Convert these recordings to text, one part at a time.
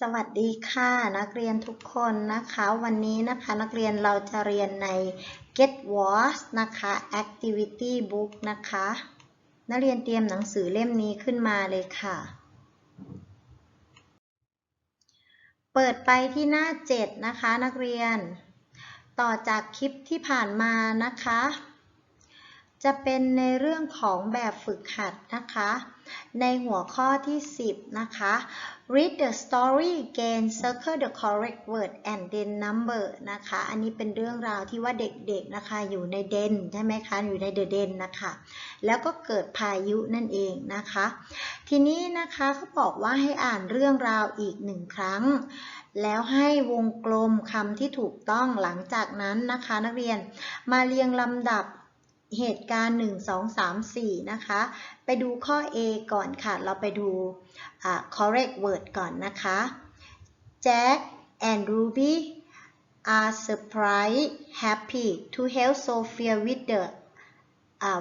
สวัสดีค่ะนักเรียนทุกคนนะคะ วันนี้นะคะนักเรียนเราจะเรียนใน Get Was นะคะ Activity Book นะคะ นักเรียนเตรียมหนังสือเล่มนี้ขึ้นมาเลยค่ะ เปิดไปที่หน้า 7 นะคะนักเรียน ต่อจากคลิปที่ผ่านมานะคะ จะเป็นในเรื่องของแบบฝึกหัดนะคะ ในหัวข้อที่ 10 นะคะ read the story again circle the correct word and then number นะคะ อันนี้เป็นเรื่องราวที่ว่าเด็กๆนะคะ อยู่ในเดนใช่ไหมคะ อยู่ในเดอะเดนนะคะ แล้วก็เกิดพายุนั่นเองนะคะ ทีนี้นะคะเขาบอกว่าให้อ่านเรื่องราวอีกหนึ่งครั้ง แล้วให้วงกลมคำที่ถูกต้องหลังจากนั้นนะคะ นักเรียนมาเรียงลำดับ เหตุการณ์ 1 2 3 4 นะคะ ไปดูข้อ A ก่อนค่ะ เราไปดู correct word ก่อนนะคะ Jack and Ruby are surprised happy to help Sophia with the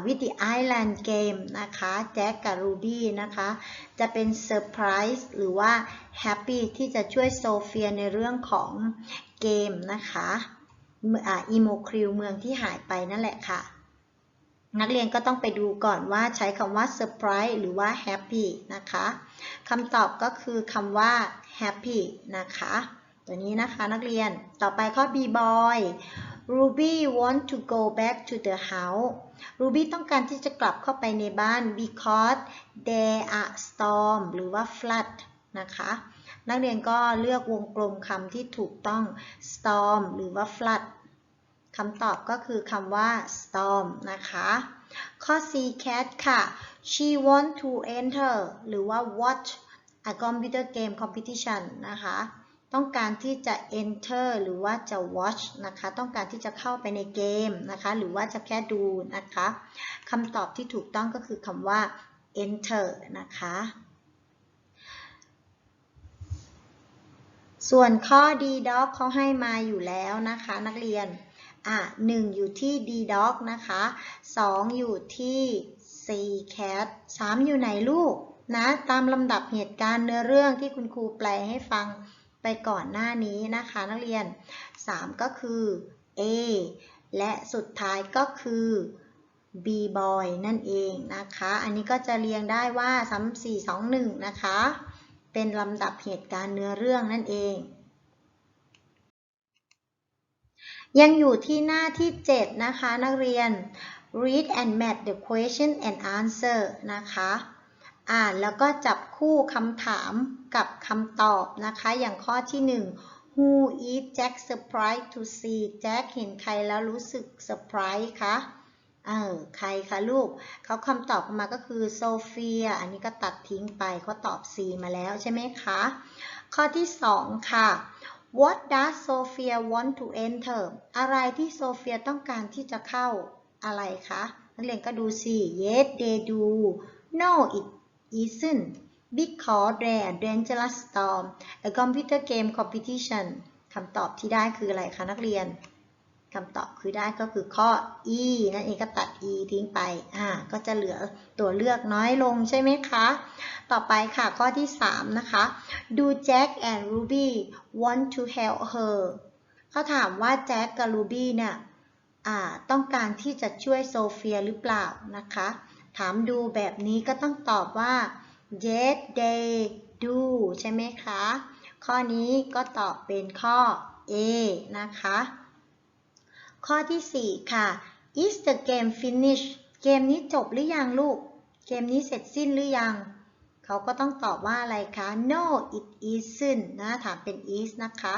with the island game นะคะแจ็คกับรูบี้นะคะ จะเป็นเซอร์ไพรส์หรือว่าแฮปปี้ที่จะช่วยโซเฟียในเรื่องของเกมนะคะอีโมคริวเมืองที่หายไปนั่นแหละค่ะ นักเรียนก็ต้องไปดูก่อนว่าใช้คำว่า surprise หรือว่า happy นะคะคำตอบก็คือคำว่า happy นะคะ ตัวนี้นะคะนักเรียนต่อไปข้อ B boy Ruby want to go back to the house Ruby ต้องการที่จะกลับเข้าไปในบ้าน because there are storm หรือว่า flood นะคะนักเรียนก็เลือกวงกลมคำที่ถูกต้อง storm หรือว่า flood คำตอบก็คือคำว่า storm นะคะ ข้อ C cat ค่ะ she want to enter หรือว่า watch a computer game competition นะคะ ต้องการที่จะ enter หรือว่าจะ watch นะคะ ต้องการที่จะเข้าไปในเกมนะคะ หรือว่าจะแค่ดูนะคะคำตอบที่ถูกต้องก็คือคำว่า enter นะคะ ส่วนข้อ D dog เขาให้มาอยู่แล้วนะคะ นักเรียน อะหนึ่งอยู่ที่ D dog นะคะสองอยู่ที่ C cat สามอยู่ไหนลูกนะตามลำดับเหตุการณ์เนื้อเรื่องที่คุณครูแปลให้ฟังไปก่อนหน้านี้นะคะนักเรียน 3 ก็คือ A และสุดท้ายก็คือ B boy นั่นเองนะคะ อันนี้ก็จะเรียงได้ว่า3 4 2 1 นะคะ เป็นลำดับเหตุการณ์เนื้อเรื่องนั่นเอง ยังอยู่ที่หน้าที่ 7 นะคะ นักเรียน read and match the question and answer นะคะ อ่านแล้วก็จับคู่คำถามกับคำตอบนะคะ อย่างข้อที่ 1 Who is Jack surprised to see Jack เห็นใครแล้วรู้สึก surprise คะเออใครคะลูก เขาคำตอบมาก็คือโซเฟีย อันนี้ก็ตัดทิ้งไปเขาตอบ C มาแล้วใช่ไหมคะ ข้อที่ 2 ค่ะ What does Sophia want to enter อะไรที่โซเฟียต้องการที่จะเข้าอะไรคะ นักเรียนก็ดูสิ Yes they do No it isn't because there are dangerous storm a computer game competition คำตอบที่ได้คืออะไรคะนักเรียน คำตอบคือได้ก็คือข้อ E นั่นเองก็ตัด E ทิ้งไป อ่า ก็จะเหลือตัวเลือกน้อยลงใช่ไหมคะ ต่อไปค่ะข้อที่ 3 นะคะ Do Jack and Ruby want to help her เขาถามว่าแจ็คกับรูบี้เนี่ย อ่า ต้องการที่จะช่วยโซเฟียหรือเปล่านะคะ ถามดูแบบนี้ก็ต้องตอบว่า yes they do ใช่ไหมคะ ข้อนี้ก็ตอบเป็นข้อ A นะคะ ข้อที่ 4 ค่ะ is the game finished เกมนี้จบหรือยังลูก เกมนี้เสร็จสิ้นหรือยัง เขาก็ต้องตอบว่าอะไรคะ no it isn't นะ ถามเป็น is นะคะ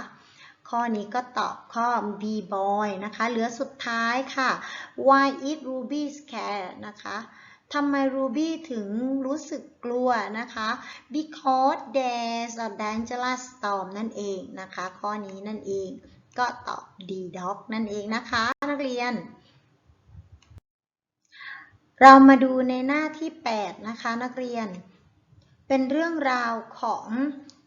ข้อนี้ก็ตอบข้อ B boy นะคะ เหลือสุดท้ายค่ะ why is Ruby scared นะคะทำไม Ruby ถึงรู้สึกกลัวนะคะ because there's a dangerous storm นั่นเองนะคะ ข้อนี้นั่นเอง ก็ตอบ D dog นั่นเองนะคะ นักเรียน เรามาดูในหน้าที่ 8 นะคะ นักเรียน เป็นเรื่องราวของ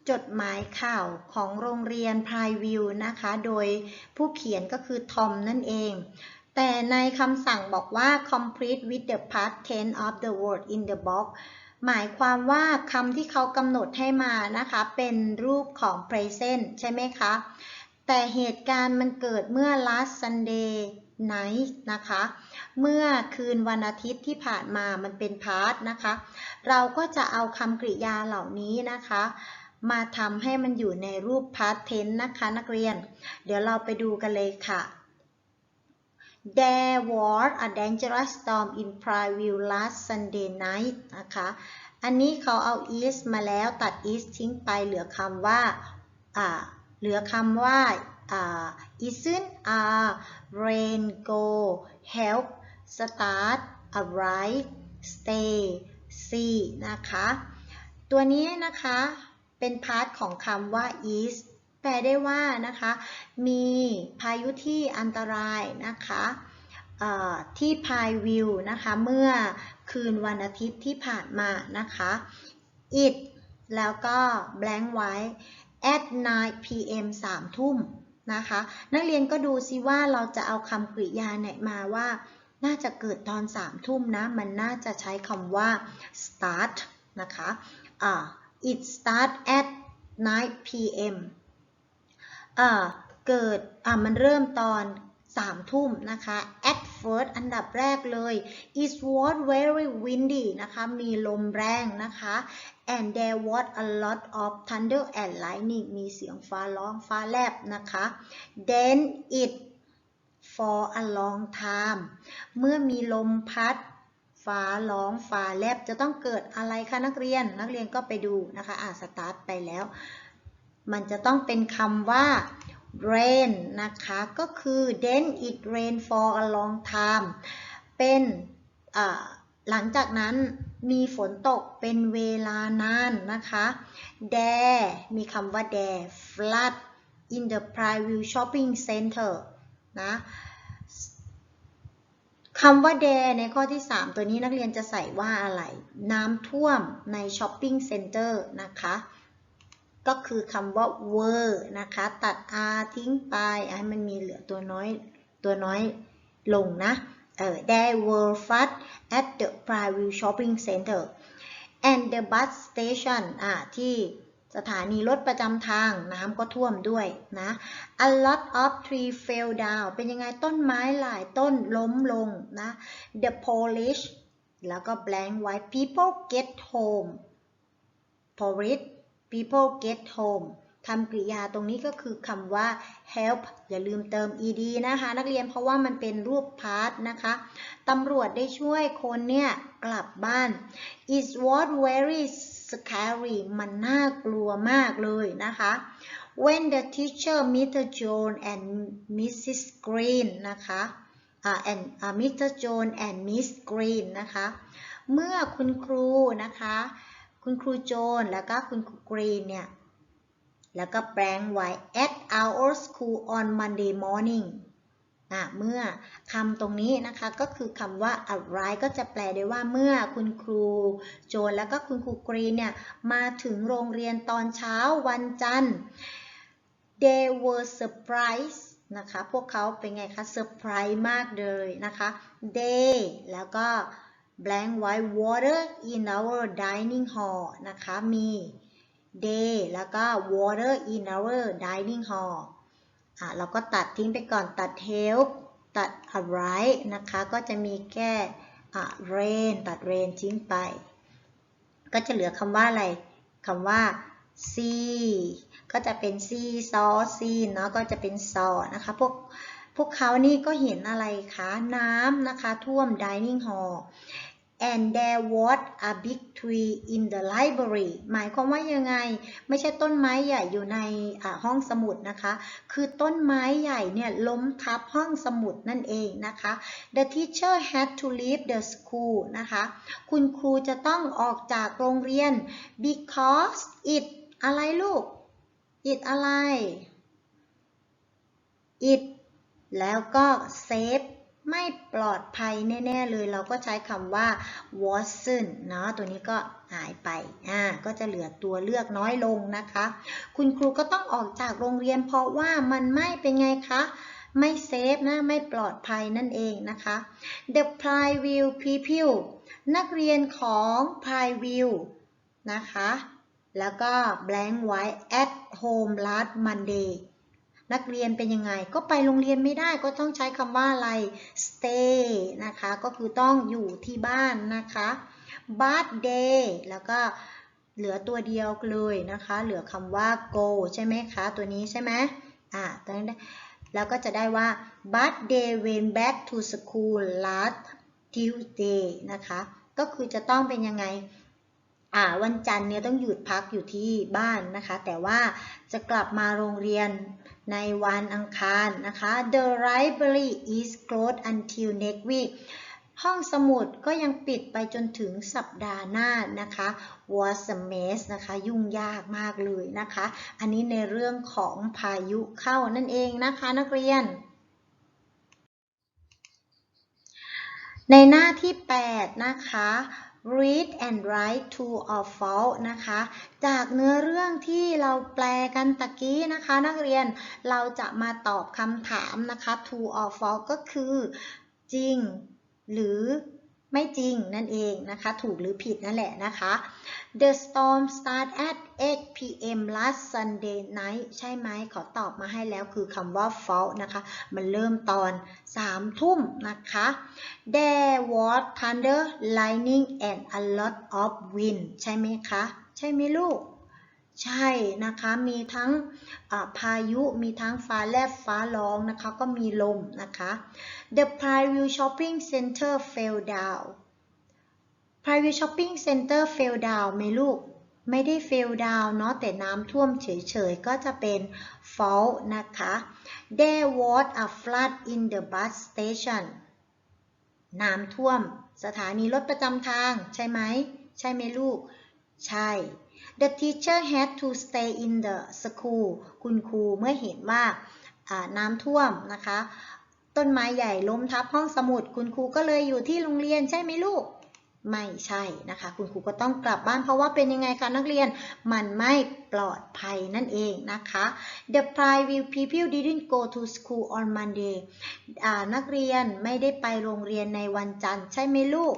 จดหมายข่าวของโรงเรียนพายวิวนะคะ โดยผู้เขียนก็คือทอมนั่นเอง แต่ในคำสั่งบอกว่า complete with the past tense of the word in the box หมายความว่าคำที่เขากำหนดให้มานะคะ เป็นรูปของ present ใช่ไหมคะ แต่เหตุการณ์มันเกิดเมื่อ last Sunday night นะคะ เมื่อคืนวันอาทิตย์ที่ผ่านมามันเป็น past นะคะ เราก็จะเอาคำกริยาเหล่านี้นะคะ มาทำให้มันอยู่ในรูป past tense นะคะนักเรียน เดี๋ยวเราไปดูกันเลยค่ะ There was a dangerous storm in Priville last Sunday night นะคะ อันนี้เขาเอา is มาแล้วตัด is ทิ้งไปเหลือคำว่า อ่า เหลือคำว่า isn't are rain go help start arrive stay see นะคะ ตัวนี้นะคะเป็นพาร์ทของคำว่า is แปลได้ว่านะคะ มีพายุที่อันตรายนะคะที่พายวิวนะคะเมื่อคืนวันอาทิตย์ที่ผ่านมานะคะ it แล้วก็ blank ไว้ at 9 pm 3ทุ่มนะคะ นักเรียนก็ดูซิว่าเราจะเอาคำกริยาไหนมาว่า น่าจะเกิดตอน3ทุ่มนะ มันน่าจะใช้คำว่า start นะคะอ่า it start at 9 pm อ่าเกิดอ่ามันเริ่มตอน3ทุ่มนะคะ at first อันดับแรกเลย it was very windy นะคะ มีลมแรงนะคะ and there was a lot of thunder and lightning มีเสียงฟ้าร้องฟ้าแลบนะคะ then it for a long time เมื่อมีลมพัดฟ้าร้องฟ้าแลบจะต้องเกิดอะไรคะนักเรียน นักเรียนก็ไปดูนะคะ อ่าสตาร์ทไปแล้ว มันจะต้องเป็นคำว่า rain นะคะ ก็คือ then it rain for a long time เป็นหลังจากนั้น มีฝนตกเป็นเวลานานนะคะ there มีคำว่า there flood in the private shopping center นะคำว่า there ในข้อที่ 3 ตัวนี้นักเรียนจะใส่ว่าอะไร น้ำท่วมในช้อปปิ้งเซ็นเตอร์นะคะ ก็คือคำว่า were นะคะ ตัด r ทิ้งไปให้มันมีเหลือตัวน้อยตัวน้อยลงนะ เออ they were fat at the private shopping center and the bus station อ่าที่สถานีรถประจำทางน้ำก็ท่วมด้วยนะ a lot of tree fell down เป็นยังไงต้นไม้หลายต้นล้มลงนะ the Polish แล้วก็ blank ไว้ people get home Polish people get home คำกริยาตรงนี้ก็คือคำว่า help อย่าลืมเติม ed นะคะ นักเรียนเพราะว่ามันเป็นรูป past นะคะตำรวจได้ช่วยคนเนี่ยกลับบ้าน it was very scary มันน่ากลัวมากเลยนะคะ when the teacher Mr. John and Mrs. Green นะคะ and uh, Mr. John and Miss Green นะคะ เมื่อคุณครูนะคะ คุณครูโจนแล้วก็คุณครูกรีนเนี่ย แล้วก็แปลงไว้ at our school on Monday morning อะเมื่อคำตรงนี้นะคะก็คือคำว่า arrive ก็จะแปลได้ว่าเมื่อคุณครูโจนแล้วก็คุณครูกรีนเนี่ยมาถึงโรงเรียนตอนเช้าวันจันทร์ they were surprised นะคะพวกเขาเป็นไงคะเซอร์ไพรส์มากเลยนะคะ they แล้วก็ blank ไว้ water in our dining hall นะคะมี day แล้วก็ water in our dining hall อะเราก็ตัดทิ้งไปก่อนตัด help ตัด arrive นะคะ ก็จะมีแค่อะ rain ตัด rain ทิ้งไป ก็จะเหลือคำว่าอะไรคำว่า see ก็จะเป็น see saw see เนาะก็จะเป็น saw นะคะพวกพวกเขานี่ก็เห็นอะไรคะ น้ำนะคะ ท่วม dining hall and there was a big tree in the library หมายความว่ายังไง ไม่ใช่ต้นไม้ใหญ่อยู่ในห้องสมุดนะคะ คือต้นไม้ใหญ่เนี่ยล้มทับห้องสมุดนั่นเองนะคะ the teacher had to leave the school นะคะ คุณครูจะต้องออกจากโรงเรียน because it อะไรลูก it อะไร it แล้วก็ save ไม่ปลอดภัยแน่ ๆ เลย เราก็ใช้คำว่า wasn't เนาะตัวนี้ก็หายไป อ่า ก็จะเหลือตัวเลือกน้อยลงนะคะ คุณครูก็ต้องออกจากโรงเรียนเพราะว่ามันไม่เป็นไงคะ ไม่เซฟนะ ไม่ปลอดภัยนั่นเองนะคะ The private pupil นักเรียนของ private นะคะ แล้วก็ blank white at home last Monday นักเรียนเป็นยังไง ก็ไปโรงเรียนไม่ได้ก็ต้องใช้คำว่าอะไร stay นะคะ ก็คือต้องอยู่ที่บ้านนะคะ birthday แล้วก็เหลือตัวเดียวเลยนะคะ เหลือคำว่า go ใช่ไหมคะ ตัวนี้ใช่ไหมอ่าตัวนี้แล้วก็จะได้ว่า but they went back to school last Tuesday นะคะ ก็คือจะต้องเป็นยังไง อ่า วันจันทร์เนี่ยต้องหยุดพักอยู่ที่บ้านนะคะ แต่ว่าจะกลับมาโรงเรียน ในวันอังคารนะคะ The library is closed until next week ห้องสมุดก็ยังปิดไปจนถึงสัปดาห์หน้านะคะ was a mess นะคะ ยุ่งยากมากเลยนะคะ อันนี้ในเรื่องของพายุเข้านั่นเองนะคะนักเรียน ในหน้าที่ 8 นะคะ read and write true or false นะคะ จากเนื้อเรื่องที่เราแปลกันตะกี้นะคะ นักเรียนเราจะมาตอบคำถามนะคะ true or false ก็คือ จริง หรือ ไม่จริงนั่นเองนะคะ ถูกหรือผิดนั่นแหละนะคะ The storm start at 8 p.m. last Sunday night ใช่ไหมขอตอบมาให้แล้วคือคำว่า false นะคะ มันเริ่มตอน 3 ทุ่มนะคะ There was thunder lightning and a lot of wind ใช่ไหมคะ ใช่ไหมลูก ใช่นะคะมีทั้งพายุมีทั้งฟ้าแลบฟ้าร้องนะคะก็มีลมนะคะ The private shopping center fell down private shopping center fell down ไหมลูก ไม่ได้ fell down เนาะแต่น้ำท่วมเฉยๆ ก็จะเป็น fall นะคะ There was a flood in the bus station น้ำท่วมสถานีรถประจำทางใช่ไหม ใช่ไหมลูก ใช่ The teacher had to stay in the school คุณครูเมื่อเห็นว่าน้ำท่วมนะคะ ต้นไม้ใหญ่ล้มทับห้องสมุด คุณครูก็เลยอยู่ที่โรงเรียนใช่ไหมลูก ไม่ใช่นะคะ คุณครูก็ต้องกลับบ้านเพราะว่าเป็นยังไงคะนักเรียน มันไม่ปลอดภัยนั่นเองนะคะ The private people didn't go to school on Monday นักเรียนไม่ได้ไปโรงเรียนในวันจันทร์ใช่ไหมลูก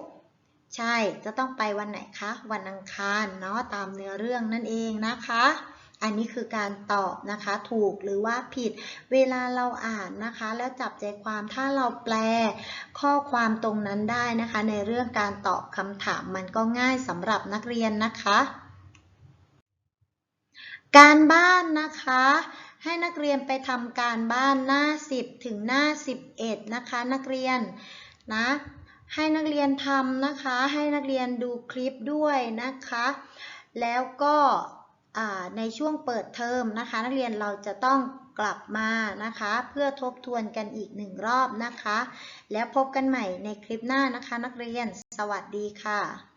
ใช่จะต้องไปวันไหนคะ วันอังคารเนาะตามเนื้อเรื่องนั่นเองนะคะ อันนี้คือการตอบนะคะถูกหรือว่าผิด เวลาเราอ่านนะคะ แล้วจับใจความถ้าเราแปล ข้อความตรงนั้นได้นะคะ ในเรื่องการตอบคำถามมันก็ง่ายสำหรับนักเรียนนะคะ การบ้านนะคะให้นักเรียนไปทำการบ้านหน้า 10 ถึงหน้า 11 นะคะ นักเรียนนะ ให้นักเรียนทำนะคะ ให้นักเรียนดูคลิปด้วยนะคะ แล้วก็ในช่วงเปิดเทอมนะคะ นักเรียนเราจะต้องกลับมานะคะ เพื่อทบทวนกันอีกหนึ่งรอบนะคะ แล้วพบกันใหม่ในคลิปหน้านะคะ นักเรียนสวัสดีค่ะ